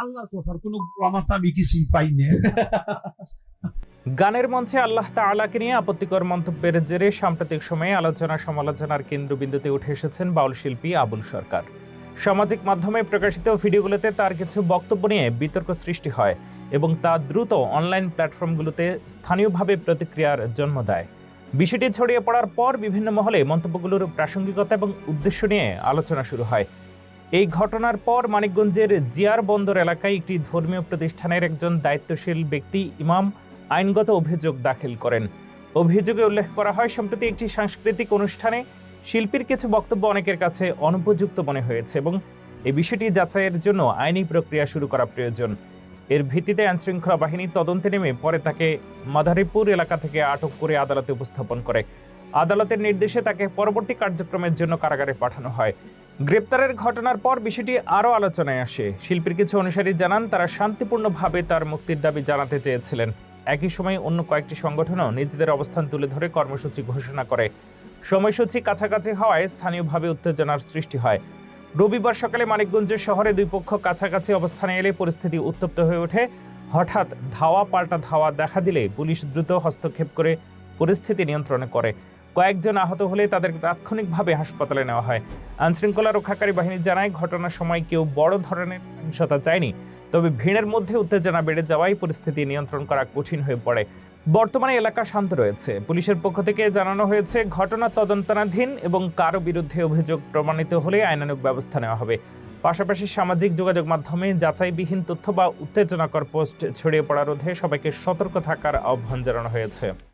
আল্লাহর কথার কোনো আমি কিছুই পাই না গানের মঞ্চে আল্লাহ তাআলাকে নিয়ে আপত্তিকর মন্তব্যের জেরে সাম্প্রতিক সময়ে আলোচনা সমালোচনার কেন্দ্রবিন্দুতে উঠে এসেছেন বাউল শিল্পী আবুল সরকার। সামাজিক মাধ্যমে প্রকাশিত ভিডিওগুলোতে তার কিছু বক্তব্য নিয়ে বিতর্ক সৃষ্টি হয় এবং তা দ্রুত অনলাইন প্ল্যাটফর্মগুলোতে স্থানীয়ভাবে প্রতিক্রিয়ার জন্ম দেয়। বিষয়টি ছড়িয়ে পড়ার পর বিভিন্ন মহলে মন্তব্যগুলোর প্রাসঙ্গিকতা এবং উদ্দেশ্য নিয়ে আলোচনা শুরু হয়। এই ঘটনার পর মানিকগঞ্জের জিয়ার বন্দর এলাকায় একটি ধর্মীয় প্রতিষ্ঠানের একজন দায়িত্বশীল ব্যক্তি ইমাম আইনগত অভিযোগ দাখিল করেন। অভিযোগে উল্লেখ করা হয়, সম্প্রতি একটি সাংস্কৃতিক অনুষ্ঠানে শিল্পীর কিছু বক্তব্য অনেকের কাছে অনুপযুক্ত মনে হয়েছে এবং এই বিষয়টি যাচাইয়ের জন্য আইনি প্রক্রিয়া শুরু করা প্রয়োজন। এর ভিত্তিতে আইনশৃঙ্খলা বাহিনী তদন্তে নেমে পরে তাকে মাদারীপুর এলাকা থেকে আটক করে আদালতে উপস্থাপন করে। আদালতের নির্দেশে তাকে পরবর্তী কার্যক্রমের জন্য কারাগারে পাঠানো হয়। গ্রেপ্তারের ঘটনার পর বিষয়টি আরও আলোচনায় আসে। শিল্পীর কিছু অনুসারী জানান, তারা শান্তিপূর্ণভাবে তার মুক্তির দাবি জানাতে চেয়েছিলেন। একই সময় অন্য কয়েকটি সংগঠনও নিজেদের অবস্থান তুলে ধরে কর্মসূচি ঘোষণা করে। সময়সূচি কাছাকাছি হওয়ায় স্থানীয়ভাবে উত্তেজনার সৃষ্টি হয়। রবিবার সকালে মানিকগঞ্জের শহরে দুই পক্ষ কাছাকাছি অবস্থানে এলে পরিস্থিতি উত্তপ্ত হয়ে ওঠে। হঠাৎ ধাওয়া, পাল্টা ধাওয়া দেখা দিলে পুলিশ দ্রুত হস্তক্ষেপ করে পরিস্থিতি নিয়ন্ত্রণে করে। কয়েকজন আহত হলে তাদের তাৎক্ষণিকভাবে হাসপাতালে নেওয়া হয়। আইনশৃঙ্খলা রক্ষাকারী বাহিনী জানায়, ঘটনার সময় কেউ বড় ধরনের হিংসতা চায়নি, তবে ভিড়ের মধ্যে উত্তেজনা বেড়ে যাওয়ায় পরিস্থিতি নিয়ন্ত্রণ করা কঠিন হয়ে পড়ে। বর্তমানে এলাকা শান্ত রয়েছে। পুলিশের পক্ষ থেকে জানানো হয়েছে, ঘটনা তদন্তনাধীন এবং কারও বিরুদ্ধে অভিযোগ প্রমাণিত হলে আইনানুগ ব্যবস্থা নেওয়া হবে। পাশাপাশি সামাজিক যোগাযোগ মাধ্যমে যাচাইবিহীন তথ্য বা উত্তেজনাকর পোস্ট ছড়িয়ে পড়া রোধে সবাইকে সতর্ক থাকার আহ্বান জানানো হয়েছে।